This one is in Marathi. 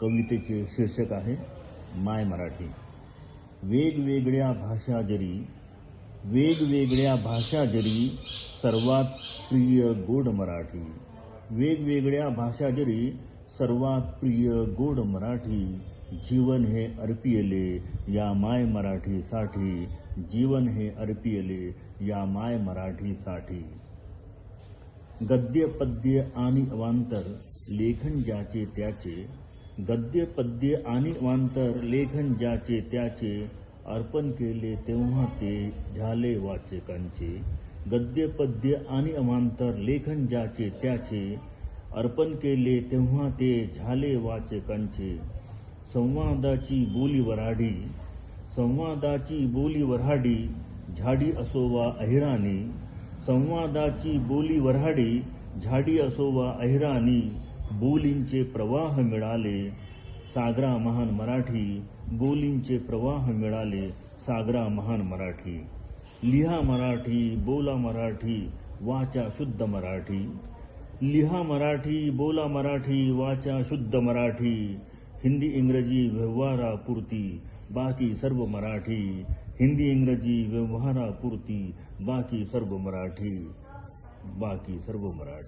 कवितेचे शीर्षक आहे माय मराठी. वेगवेगळ्या भाषा जरी वेगवेगळ्या भाषा जरी सर्वात प्रिय गोड मराठी. वेगवेगळ्या भाषा जरी सर्वात प्रिय गोड मराठी. जीवन हे अर्पियले या माय मराठीसाठी. जीवन हे अर्पियले या माय मराठीसाठी. गद्य पद्य आणि अवांतर लेखन ज्याचे त्याचे गद्य पद्य आणि वांतर लेखन ज्याचे त्याचे अर्पण केले तेव्हा ते झाले वाचकांचे. गद्य पद्य आणि अवांतर लेखन ज्याचे त्याचे अर्पण केले तेव्हा ते झाले वाचकांचे. संवादाची बोली वराडी संवादाची बोली वऱ्हाडी झाडी असो वा अहिराणी संवादाची बोली वऱ्हाडी झाडी असो वा अहिराणी बोलींचे प्रवाह मिळाले, सागरा महान मराठी, बोलींचे प्रवाह मिळाले, सागरा महान मराठी. लिहा मराठी, बोला मराठी, वाचा शुद्ध मराठी. लिहा मराठी, बोला मराठी, वाचा शुद्ध मराठी. हिंदी, इंग्रजी व्यवहारापुरती, बाकी सर्व मराठी. हिंदी, इंग्रजी व्यवहारापुरती, बाकी सर्व मराठी. बाकी सर्व मराठी.